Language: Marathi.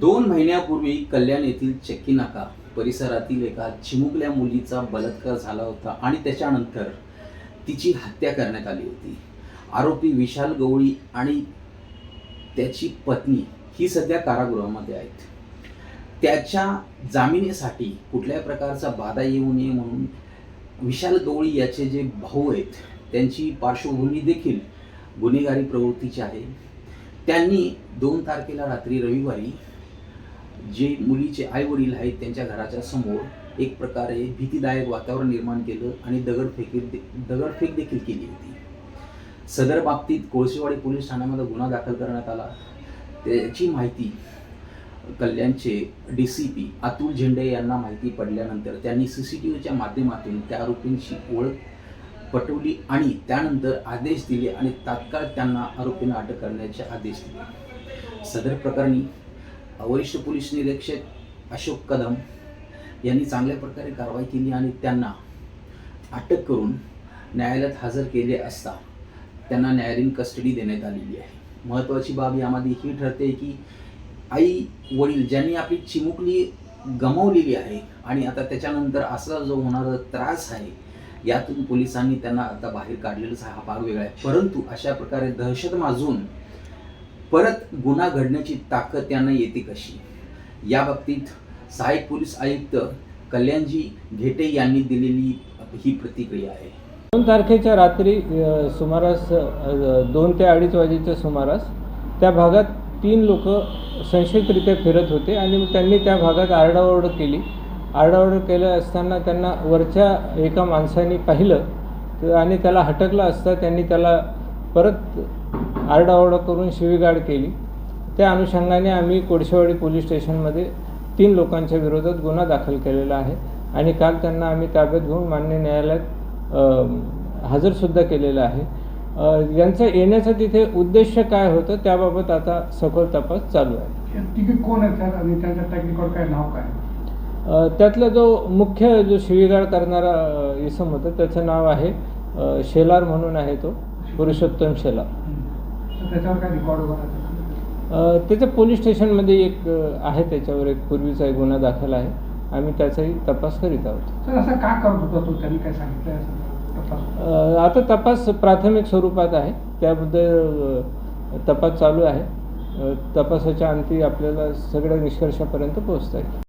दोन महिन्यापूर्वी कल्याण येथील चक्की नाका परिसरातील एका चिमुकल्या मुलीचा बलात्कार झाला होता आणि त्याच्यानंतर तिची हत्या करण्यात आली होती. आरोपी विशाल गवळी आणि त्याची पत्नी ही सध्या कारागृहामध्ये आहेत. त्याच्या जामिनीसाठी कुठल्याही प्रकारचा बाधा येऊ नये म्हणून विशाल गवळी याचे जे भाऊ आहेत त्यांची पार्श्वभूमी देखील गुन्हेगारी प्रवृत्तीची आहे. त्यांनी दोन तारखेला रात्री रविवारी जे मुलीचे आईवडील आहेत त्यांच्या घराच्या समोर एक प्रकारे भीतीदायक वातावरण निर्माण केलं आणि दगडफेकी दगडफेक देखील केली होती. सदर बाबतीत कोळसेवाडी पोलीस ठाण्यामध्ये गुन्हा दाखल करण्यात आला. त्याची माहिती कल्याणचे D C P Atul Zende यांना माहिती पडल्यानंतर त्यांनी सी सी टी व्हीच्या माध्यमातून त्या आरोपींची ओळख पटवली आणि त्यानंतर आदेश दिले आणि तात्काळ त्यांना आरोपींना अटक करण्याचे आदेश दिले. सदर प्रकरणी वरिष्ठ पोलीस निरीक्षक अशोक कदम यांनी चांगल्या प्रकारे कारवाई केली आणि त्यांना अटक करून न्यायालयात हजर केले असता त्यांना न्यायालयीन कस्टडी देण्यात आलेली आहे. महत्त्वाची बाब यामध्ये ही ठरते की आई वडील ज्यांनी आपली चिमुकली गमावलेली आहे आणि आता त्याच्यानंतर असा जो होणारा त्रास आहे यातून पोलिसांनी त्यांना आता बाहेर काढलेलाच हा भाग वेगळा आहे. परंतु अशा प्रकारे दहशत माजून परत गुन्हा घडण्याची ताकद त्यांना येते कशी? या बाबतीत सहाय्यक पोलीस आयुक्त कल्याणजी घेटे यांनी दिलेली ही प्रतिक्रिया आहे. दोन तारखेच्या रात्री सुमारास दोन ते अडीच वाजेच्या सुमारास त्या भागात तीन लोक संशयितरित्या फिरत होते आणि मग त्यांनी त्या भागात आरडाओरड केली. आरडाओरड केलं असताना त्यांना वरच्या एका माणसाने पाहिलं तर- आणि त्याला हटकलं असता त्यांनी त्याला परत आरडाओरड करून शिवीगाळ केली. त्या अनुषंगाने आम्ही कोळशेवाडी पोलीस स्टेशनमध्ये तीन लोकांच्या विरोधात गुन्हा दाखल केलेला आहे आणि काल त्यांना आम्ही ताब्यात घेऊन मान्य न्यायालयात हजरसुद्धा केलेलं आहे. यांचं येण्याचं तिथे उद्देश काय होतं त्याबाबत आता सखोल तपास चालू आहे. कोण आहेत सर आणि त्यांच्या टेक्निकल काय नाव काय? अ, त्यातला जो मुख्य जो शिवीगाळ करणारा इसम होतं त्याचं नाव आहे शेलार म्हणून आहे तो. पुरुषोत्तम अ, त्याचं पोलीस स्टेशनमध्ये एक आहे त्याच्यावर एक पूर्वीचा एक गुन्हा दाखल आहे. आम्ही त्याचाही तपास करीत आहोत. असं का करत होता तो? त्यांनी काय सांगितलं आता तपास प्राथमिक स्वरूपात आहे. त्याबद्दल तपास चालू आहे. तपासाच्या अंती आपल्याला सगळ्या निष्कर्षापर्यंत पोहोचता येईल.